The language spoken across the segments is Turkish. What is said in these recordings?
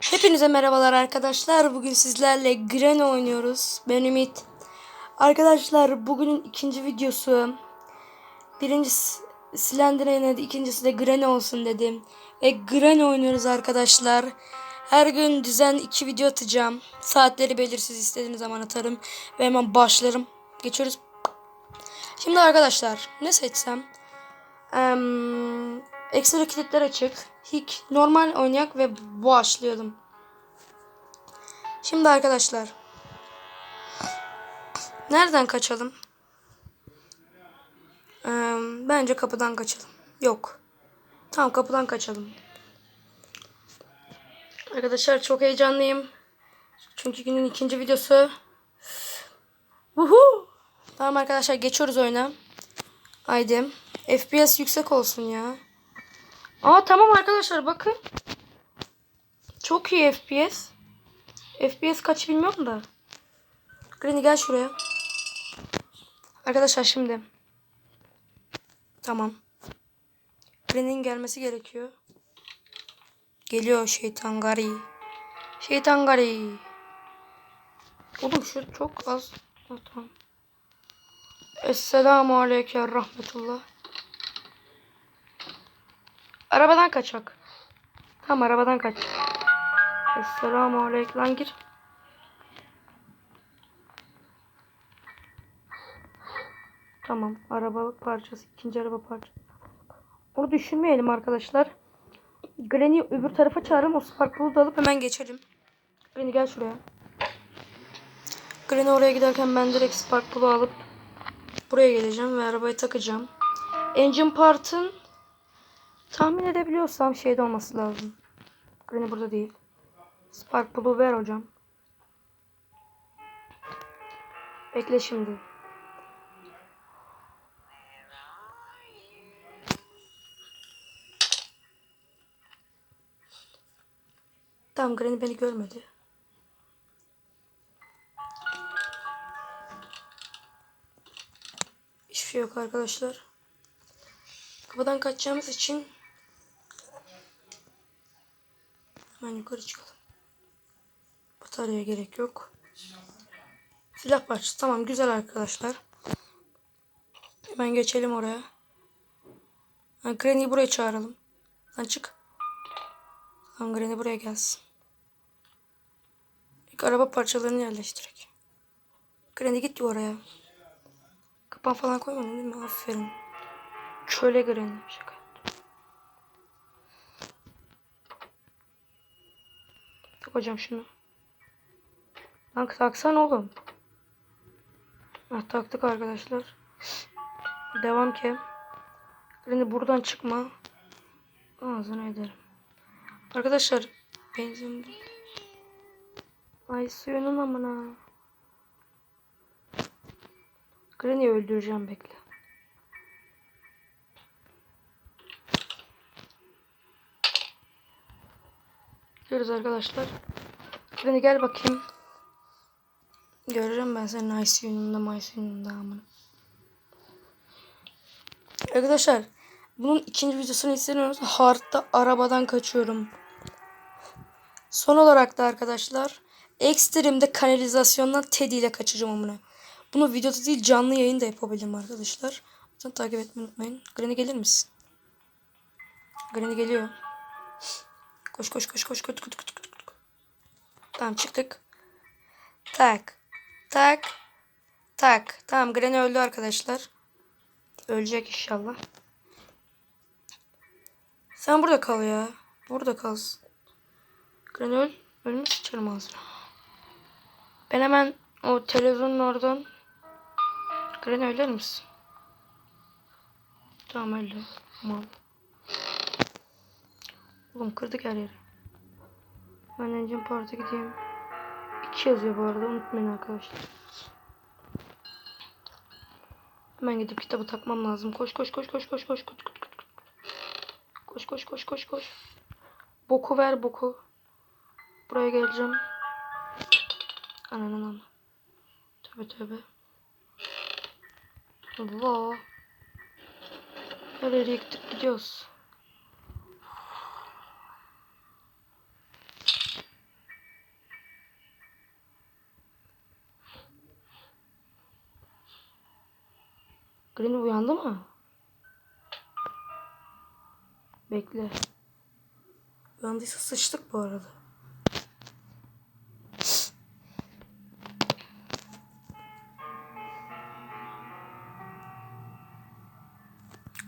Hepinize merhabalar arkadaşlar. Bugün sizlerle Gren oynuyoruz. Ben Ümit. Arkadaşlar bugünün ikinci videosu. Birincisi Slenderman'e ikincisi de Gren olsun dedim. Ve Gren oynuyoruz arkadaşlar. Her gün düzen iki video atacağım. Saatleri belirsiz istediğiniz zaman atarım. Ve hemen başlarım. Geçiyoruz. Şimdi arkadaşlar ne seçsem? Eee ekstra kilitler açık. Hick normal oynayak ve başlayalım. Şimdi arkadaşlar. Nereden kaçalım? Ee, bence kapıdan kaçalım. Yok. Tamam kapıdan kaçalım. Arkadaşlar çok heyecanlıyım. Çünkü günün ikinci videosu. Uhu. Tamam arkadaşlar geçiyoruz oyuna. Haydi. FPS yüksek olsun ya. Aa tamam arkadaşlar bakın. Çok iyi FPS. FPS kaç bilmiyorum da. Granny gel şuraya. Arkadaşlar şimdi. Tamam. Granny'nin gelmesi gerekiyor. Geliyor şeytan gari. Şeytan gari. Oğlum şu çok az. Ha, tamam. Esselamu aleyküm rahmetullah. Arabadan kaçak. Tamam arabadan kaç. Esselamu aleyküm. Lan gir. Tamam. Araba parçası. ikinci araba parçası. Onu düşünmeyelim arkadaşlar. Granny öbür tarafa çağırın. O spark bulut'u alıp hemen geçelim. Granny gel şuraya. Granny oraya giderken ben direkt spark bulut'u alıp buraya geleceğim ve arabayı takacağım. Engine part'ın tahmin edebiliyorsam şeyde olması lazım. Granny burada değil. Spark Blue ver hocam. Bekle şimdi. Tamam Granny beni görmedi. Hiçbir şey yok arkadaşlar. Kapıdan kaçacağımız için hemen yukarı çıkalım. Bataryaya gerek yok. Silah parçası. Tamam güzel arkadaşlar. Hemen geçelim oraya. Ha, Granny'i buraya çağıralım. Lan çık. Tamam Granny buraya gelsin. İlk araba parçalarını yerleştirek. Granny git oraya. Kapan falan koymadın değil mi? Aferin. Köle Granny. Şaka Hocam şunu. Lan taksana oğlum. Ah, taktık arkadaşlar. Devam ki. Şimdi buradan çıkma. Ağzına ederim. Arkadaşlar benzin Ay suyunun amına. Granny'i öldüreceğim bekle. Gidiyoruz arkadaşlar. Granny gel bakayım. Göreceğim ben senin ICU'nunda MyCU'nunda amına. Arkadaşlar bunun ikinci videosunu istiyorsanız Hard'da arabadan kaçıyorum. Son olarak da arkadaşlar Extreme'de kanalizasyondan Teddy ile kaçacağım amına. Bunu videoda değil canlı yayında yapabilirim arkadaşlar. Lütfen takip etmeyi unutmayın. Granny gelir misin? Granny geliyor. Koş koş koş koş koş koş koş koş. Tamam çıktık. Tak. Tak. Tak. Tamam Granny öldü arkadaşlar. Ölecek inşallah. Sen burada kal ya. Burada kalsın. Granny öl. Ölümü sıçarım ağzına. Ben hemen o televizyonun oradan Granny öler misin? Tamam öldü. Tamam. Oğlum kırdık her yeri. Ben engine part'a gideyim. 2 yazıyor bu arada unutmayın arkadaşlar. Hemen gidip kitabı takmam lazım. Koş koş koş koş koş koş koş koş koş. Koş koş koş koş. Boku ver boku. Buraya geleceğim. Ananın ama. Tövbe tövbe. Allah. Her yere yıktık gidiyoruz. Granny uyandı mı? Bekle. Uyandıysa sıçtık bu arada.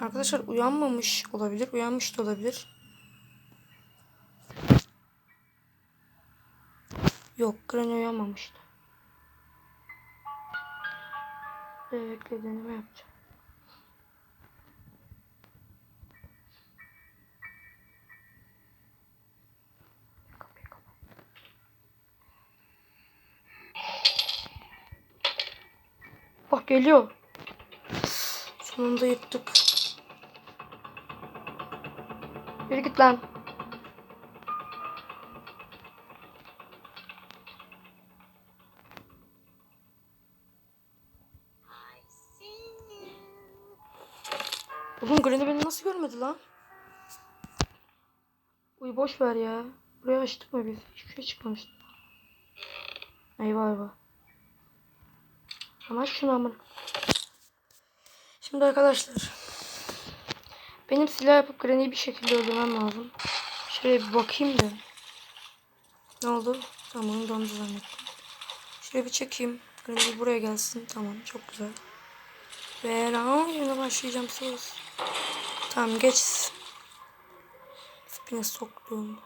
Arkadaşlar uyanmamış olabilir. Uyanmış da olabilir. Yok Granny uyanmamıştı. Bekle deneme yapacağım. Geliyor. Sonunda yırttık. Yürü git lan. Oğlum Granny beni nasıl görmedi lan? Uy boş ver ya. Buraya açtık mı biz? Hiçbir şey çıkmamıştı. Eyvah eyvah. Ama şunu amına. Şimdi arkadaşlar. Benim silah yapıp Granny'i bir şekilde öldürmem lazım. Şuraya bir bakayım da. Ne oldu? Tamam dondu zannettim. Şuraya bir çekeyim. Granny buraya gelsin. Tamam çok güzel. Ve şimdi başlayacağım söz. Tamam geç. Spine soktum.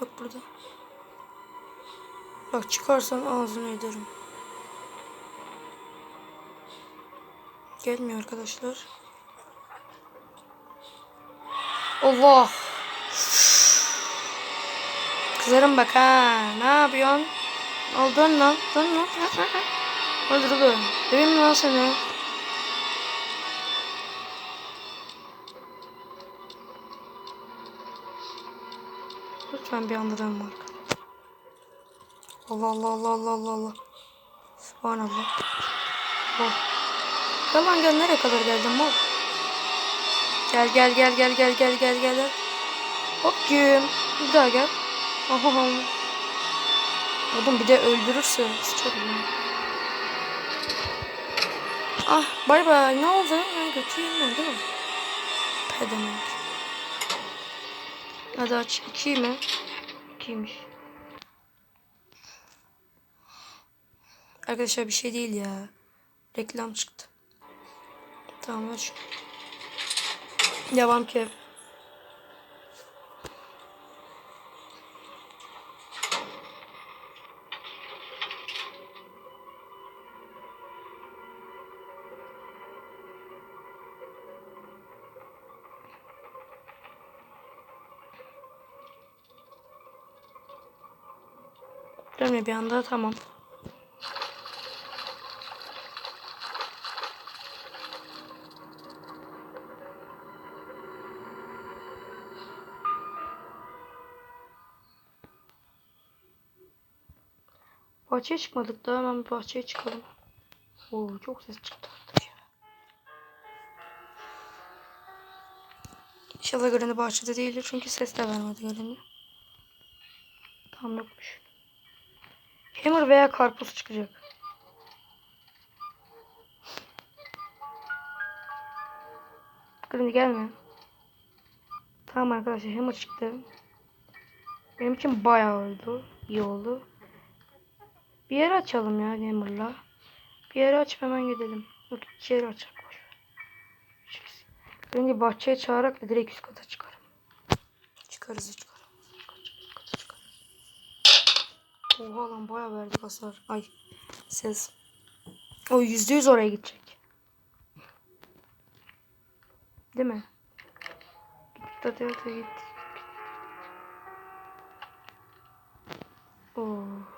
Yok burada. Bak çıkarsan ağzını ederim. Gelmiyor arkadaşlar. Allah. Kızarım bak ha. Ne yapıyorsun? Al dön lan. Dön lan. Öldürdü. Döveyim lan seni? Lütfen bir anda dönme arka. Allah Allah Allah Allah Allah Allah. Subhanallah. Oh. Gel lan gel nereye kadar geldin mal? Gel gel gel gel gel gel gel gel. Hop güm. Bir daha gel. Aha. Oğlum bir de öldürürse çok iyi. Ah bay bay ne oldu? Ben götüreyim ben değil mi? Pedemek. Hadi aç. İki mi? İkiymiş. Arkadaşlar bir şey değil ya. Reklam çıktı. Tamam aç. Devam ki. Dönme bir anda tamam. Bahçeye çıkmadık da hemen bir bahçeye çıkalım. Oo çok ses çıktı. İnşallah Granny bahçede değildir çünkü ses de vermedi Granny. Tam yokmuş. Hammer veya karpuz çıkacak. Granny gelme. Tamam arkadaşlar Hammer çıktı. Benim için bayağı oldu. İyi oldu. Bir yer açalım ya Hammer'la. Bir yer aç hemen gidelim. Yok iki yer açalım. Granny bahçeye çağırarak da direkt üst kata çıkarım. Çıkarız çıkarım. Kata çıkarım. Oha lan bayağı verdik hasar. Ay ses. O yüzde yüz oraya gidecek. Değil mi? Git hadi hadi git. Oo.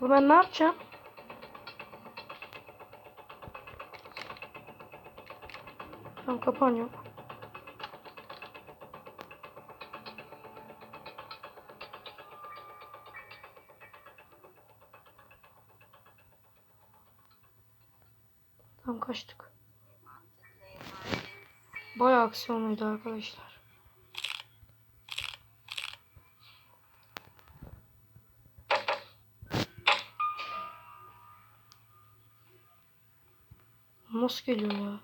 Bu ben ne yapacağım? Tam kapanıyor. Tam kaçtık. Bayağı aksiyonluydu arkadaşlar. Nasıl geliyor ya?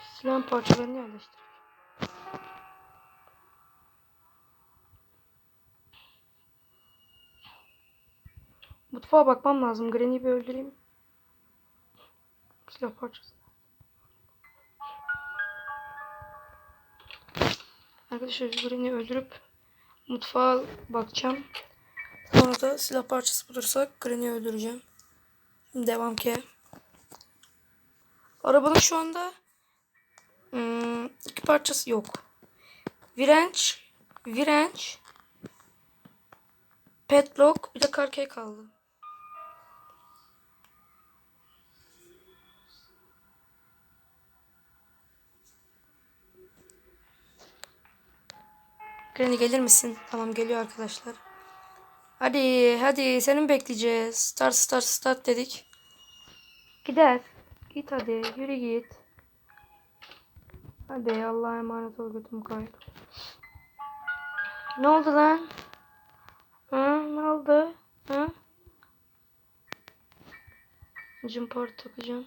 Silah parçalarını yerleştir. Mutfağa bakmam lazım. Granny'i bir öldüreyim. Silah parçası. Arkadaşlar Granny'i öldürüp mutfağa bakacağım. Sonra da silah parçası bulursak Granny'i öldüreceğim. Devam ki. Arabanın şu anda hmm, iki parçası yok. Virenç, virenç, petlock, bir de karkey kaldı. Granny gelir misin? Tamam geliyor arkadaşlar. Hadi hadi seni mi bekleyeceğiz? Start start start dedik. Gider. Git hadi yürü git. Hadi Allah'a emanet ol götüm kaydı. Ne oldu lan? Ha, ne oldu? Ha? Jumper takacağım.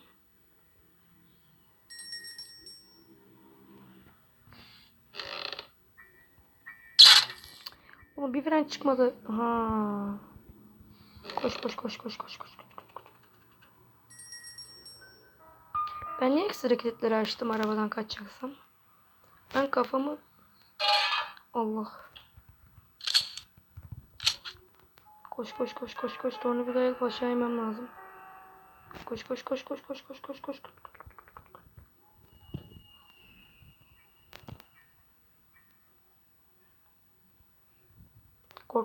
Oğlum bir fren çıkmadı. Ha. Koş koş koş koş koş koş. Ben niye ekstra kilitleri açtım arabadan kaçacaksam? Ben kafamı... Allah. Koş koş koş koş koş. Tornavidayı aşağı inmem lazım. Koş koş koş koş koş koş koş koş.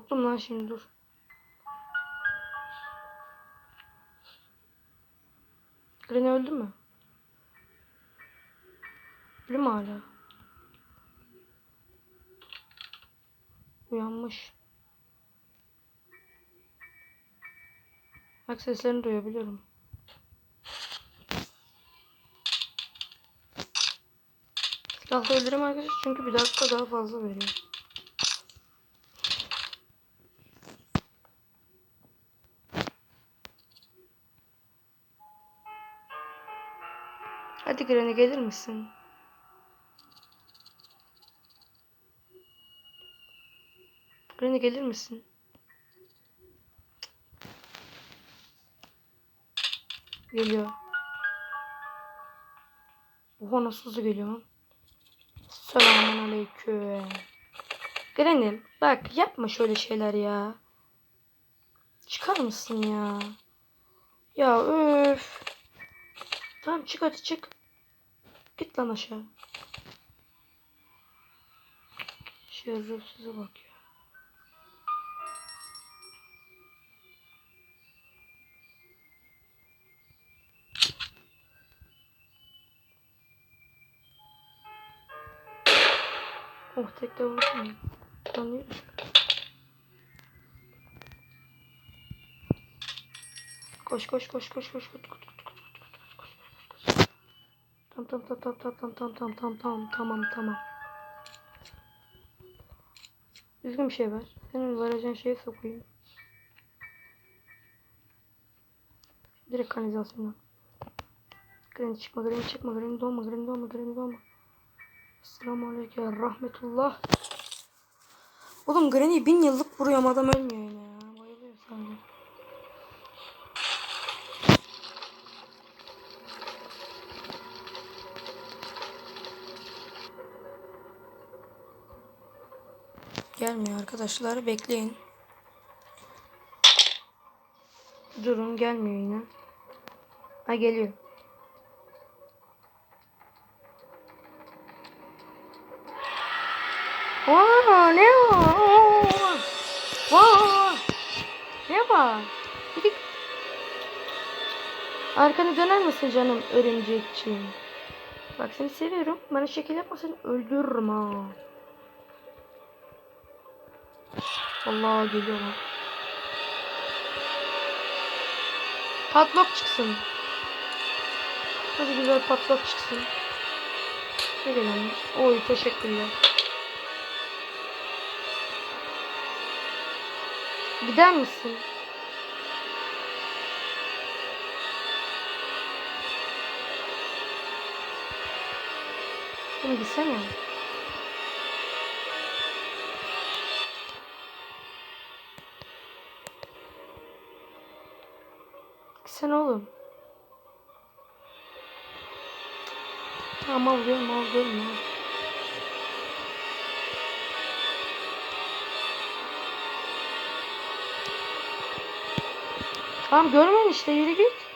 Korktum lan şimdi dur. Granny öldü mü? Ölü mü hala? Uyanmış. Bak seslerini duyabiliyorum. Silahla öldürüm arkadaşlar çünkü bir dakika daha fazla veriyor. Hadi Granny gelir misin? Granny gelir misin? Geliyor. Oha nasıl hızlı geliyor lan. Selamun aleyküm. Granny bak yapma şöyle şeyler ya. Çıkar mısın ya? Ya öf. Tamam çık hadi çık. Git lan aşağı. Şerefsize bak ya. Oh tek de vursun. Tanıyor Koş koş koş koş koş koş koş. Tam tam tam tam tam tam tam tam tam tam tamam tamam. Düzgün bir şey ver. Senin vereceğin şeyi sokayım. Direkt kanalizasyona. Granny çıkma, Granny çıkma, Granny doğma, Granny doğma, Granny doğma. Selamun aleyküm, rahmetullah. Oğlum Granny bin yıllık vuruyor ama adam ölmüyor arkadaşlar bekleyin. Durun gelmiyor yine. Ha geliyor. Aa ne var? Ne var? Gidik. Arkanı döner misin canım örümcekçiğim? Bak seni seviyorum. Bana şekil yapmasan öldürürüm ha. Allah geliyor lan. Patlak çıksın. Hadi güzel patlak çıksın. Ne gelen? Oy teşekkürler. Gider misin? Oğlum gitsene. Gitsene oğlum. Tamam alıyorum alıyorum. al. Tamam görmeyin işte yürü git.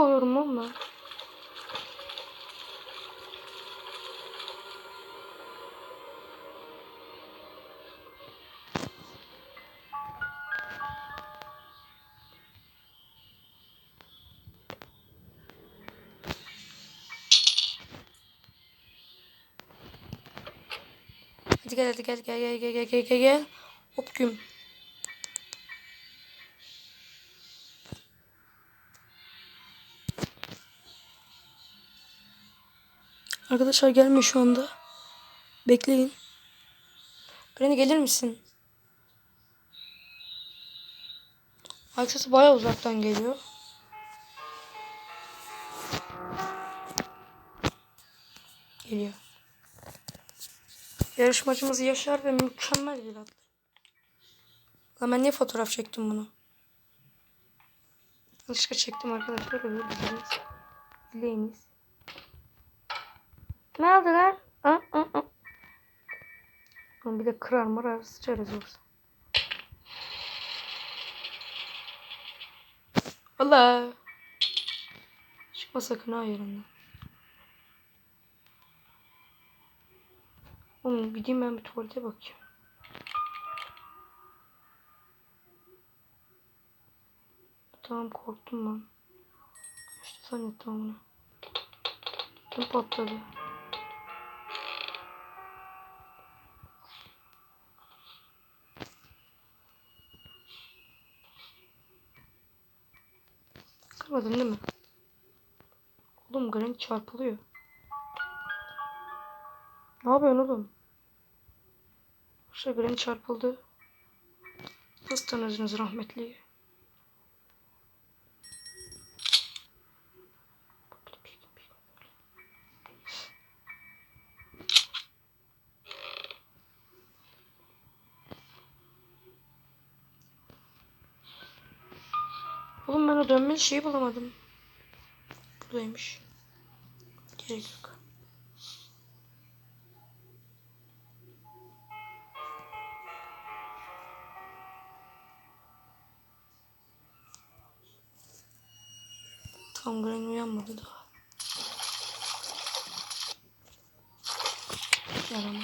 koyuyorum ama. Hadi gel hadi gel gel gel gel gel gel gel. Hop güm. Arkadaşlar gelmiyor şu anda. Bekleyin. Granny gelir misin? Aksesi bayağı uzaktan geliyor. Geliyor. Yarışmacımız Yaşar ve mükemmel bir atlı. Lan ben niye fotoğraf çektim bunu? Yanlışlıkla çektim arkadaşlar. Özür. Dileyiniz. Ne aldılar? Aa, aa, aa. Bir de kırar mırar sıçarız yoksa. Allah. Çıkma sakın ha yerinden. Oğlum gideyim ben bir tuvalete bakayım. Tamam korktum ben. İşte zannettim onu. Patladı? Kırmadın değil mi? Oğlum Granny çarpılıyor. Ne yapıyorsun oğlum? Şu Granny çarpıldı. Nasıl tanıyorsunuz rahmetliyi? Ben o şeyi bulamadım. Buradaymış. Gerek yok. Tam Granny uyanmadı daha. Yaramaz.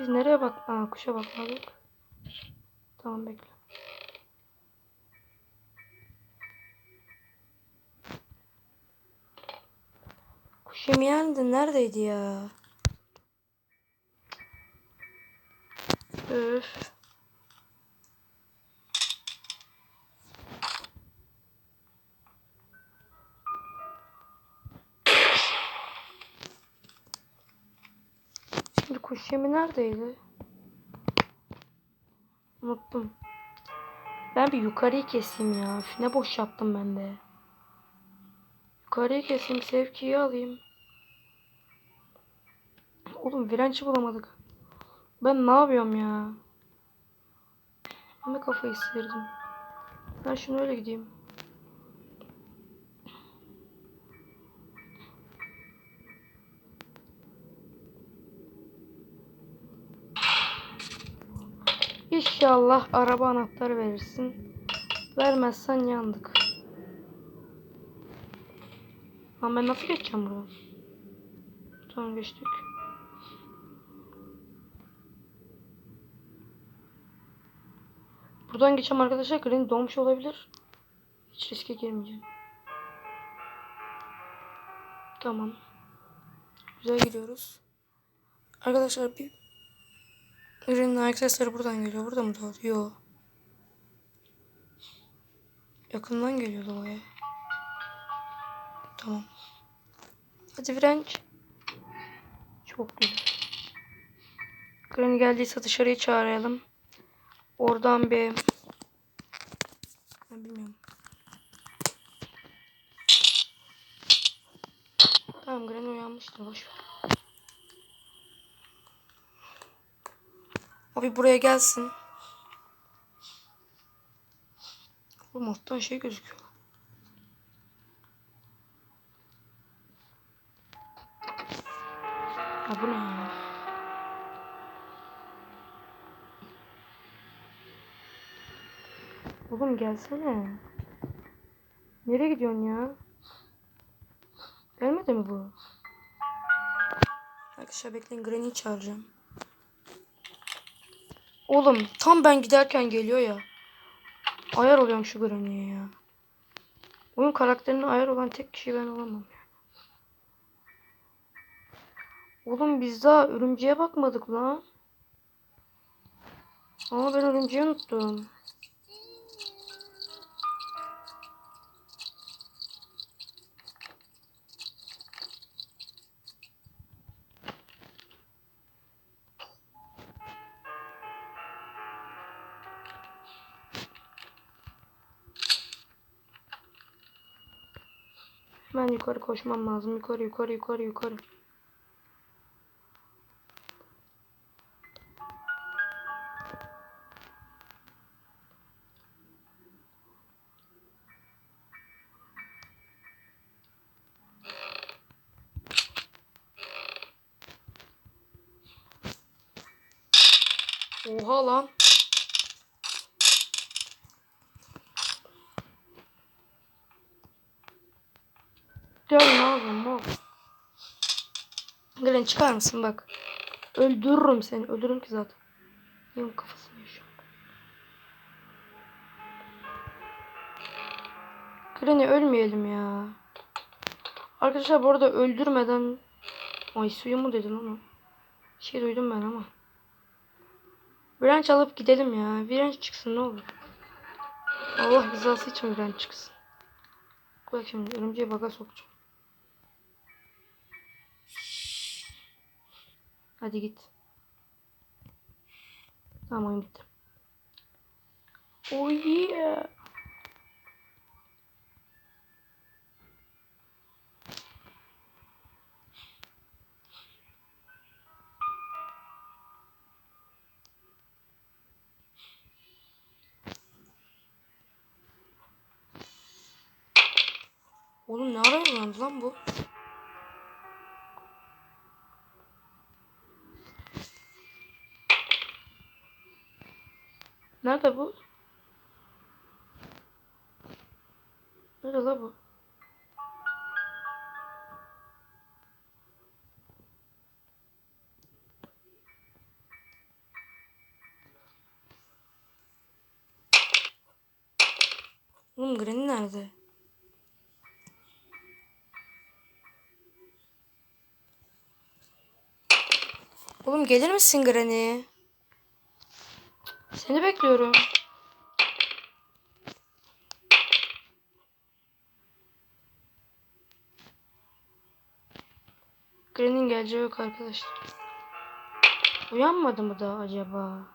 Biz nereye bak? Aa, kuşa bakmadık. Tamam bekle. De neredeydi ya? Öf. Şimdi kuş yemi neredeydi? Unuttum. Ben bir yukarıyı keseyim ya. Ne boş yaptım ben de. Yukarıyı keseyim. Sevkiyi alayım. Oğlum direnci bulamadık. Ben ne yapıyorum ya? Ben de kafayı sıyırdım. Ben şunu öyle gideyim. İnşallah araba anahtarı verirsin. Vermezsen yandık. Ama ben nasıl geçeceğim buradan? Tamam geçtik. Buradan geçen arkadaşlar Green doğmuş olabilir. Hiç riske girmeyeceğim. Tamam. Güzel gidiyoruz. Arkadaşlar bir Green'in ayak buradan geliyor. Burada mı doğdu? Yo. Yakından geliyordu o ya. Tamam. Hadi French. Çok güzel. Granny geldiyse dışarıya çağıralım. Oradan bir... Ben bilmiyorum. Tamam Granny uyanmıştır. Boş ver. Abi buraya gelsin. Bu moddan şey gözüküyor. Ha bu ne ya? Oğlum gelsene. Nereye gidiyorsun ya? Gelmedi mi bu? Arkadaşlar bekleyin Granny'i çağıracağım. Oğlum tam ben giderken geliyor ya. Ayar oluyorum şu Granny'ye ya. Oyun karakterine ayar olan tek kişi ben olamam ya. Oğlum biz daha örümceğe bakmadık lan. Ama ben örümceği unuttum. Koşmam lazım. Yukarı yukarı yukarı yukarı. Oha lan. Gel ne yapayım oğlum. Gelen çıkar mısın bak. Öldürürüm seni. Öldürürüm ki zaten. Benim kafasını yaşıyorum. Granny ölmeyelim ya. Arkadaşlar bu arada öldürmeden Ay suyu mu dedim ama. Şey duydum ben ama. Virenç alıp gidelim ya. Virenç çıksın ne olur. Allah rızası için Virenç çıksın. Bak şimdi örümceği baga sokacağım. Hadi git. Tamam bitti. Oh yeah. Oğlum ne ara lan bu? Nerede bu? Nerede la bu? Oğlum Granny nerede? Oğlum gelir misin Granny? Seni bekliyorum. Granny'nin geleceği yok arkadaşlar. Uyanmadı mı da acaba?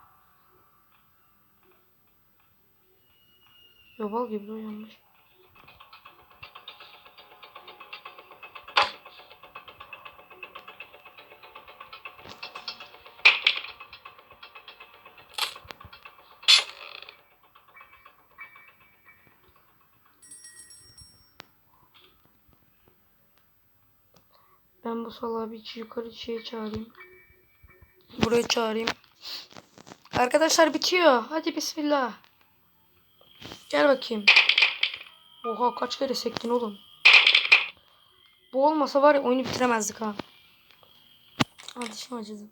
Yobal gibi uyanmış. Ben bu salağı bir yukarı şeye çağırayım. Buraya çağırayım. Arkadaşlar bitiyor. Hadi bismillah. Gel bakayım. Oha kaç kere sektin oğlum. Bu olmasa var ya oyunu bitiremezdik ha. Aa dişim acıdı.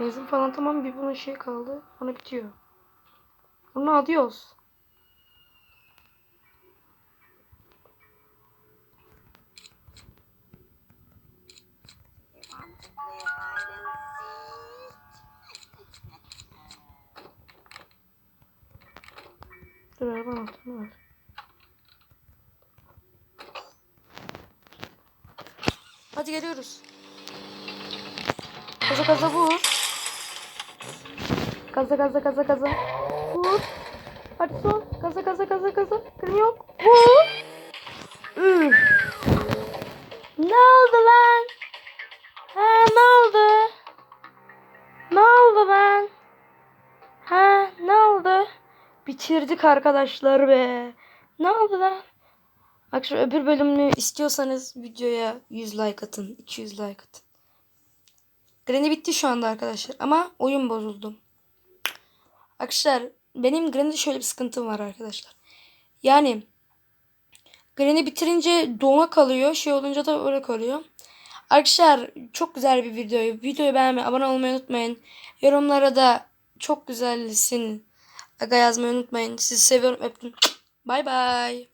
Benzin falan tamam bir bunun şey kaldı. Sonra bitiyor. Bunu adios. Dur araba anahtarını ver. Hadi geliyoruz. Gaza gaza vur. Gaza gaza gaza gaza. Vur. Hadi son. Gaza gaza gaza gaza. Kırım yok. Vur. Üf. Ne oldu lan? Bitirdik arkadaşlar be. Ne oldu lan? Arkadaşlar öbür bölümünü istiyorsanız videoya 100 like atın. 200 like atın. Granny bitti şu anda arkadaşlar. Ama oyun bozuldu. Arkadaşlar benim Granny'de şöyle bir sıkıntım var arkadaşlar. Yani Granny bitirince dona kalıyor. Şey olunca da öyle kalıyor. Arkadaşlar çok güzel bir video. Videoyu beğenmeyi, abone olmayı unutmayın. Yorumlara da çok güzelsin. Aga yazmayı unutmayın. Sizi seviyorum. Öptüm. Bay bay.